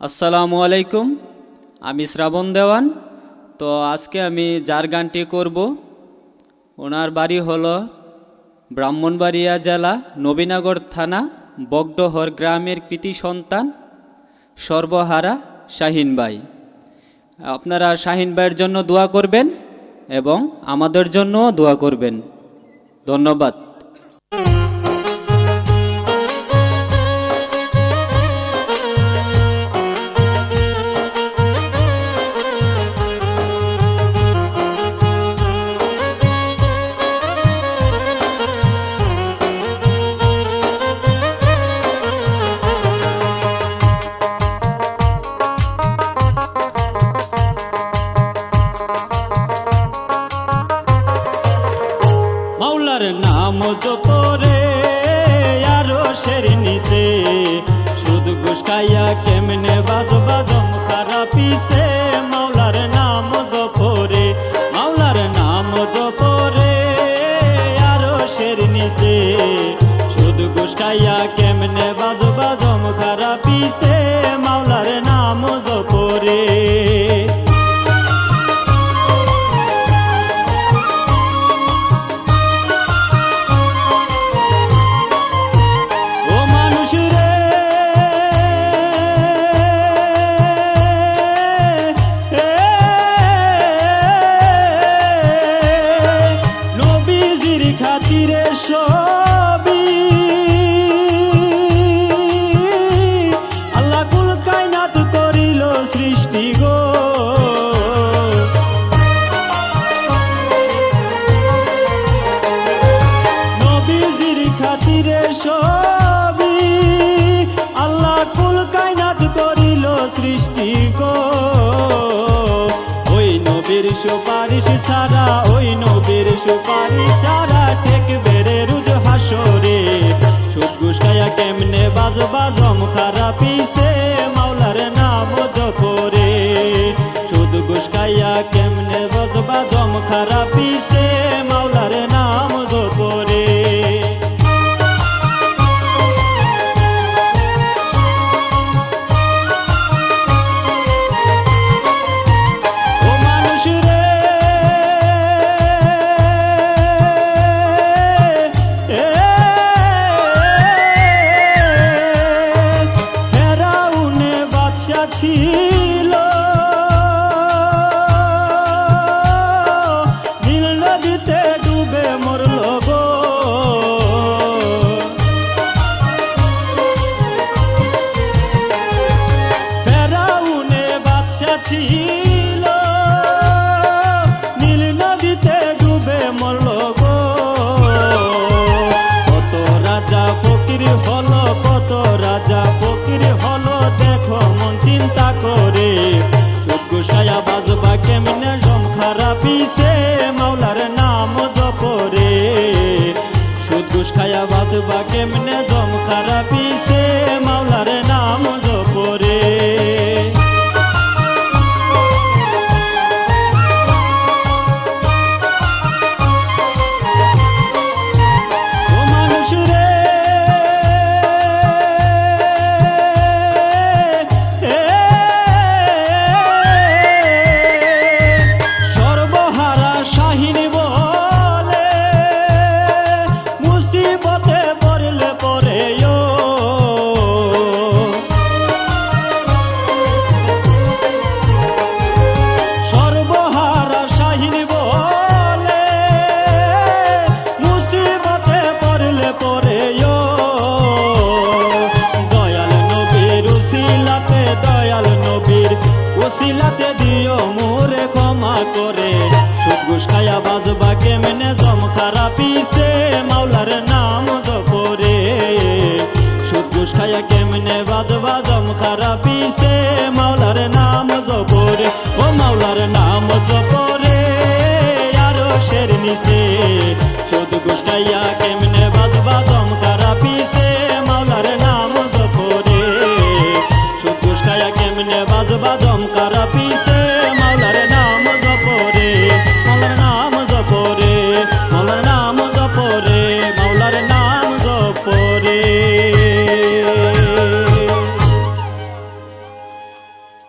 আসসালামু আলাইকুম, আমি শ্রাবণ দেওয়ান। তো আজকে আমি যার গানটি করব, ওনার বাড়ি হল ব্রাহ্মণবাড়িয়া জেলা, নবীনগর থানা, বগডহর গ্রামের কৃতি সন্তান, সর্বহারা শাহিন ভাই। আপনারা শাহিন ভাইয়ের জন্য দোয়া করবেন এবং আমাদের জন্য দোয়া করবেন। ধন্যবাদ। সুপারিশ সারা ওই নবীর সুপারিশ সারা টেক বেড়ে রুজ হাসরে। সুগুস খায়া কেমনে বাজ বাজম খারা পিসে মাওলার নাম জফরে সুদগুস খায়া কেমনে বাজ বাজম খারা পিসে বাজবা ওসিলাতে দিও মোরে ক্ষমা কর।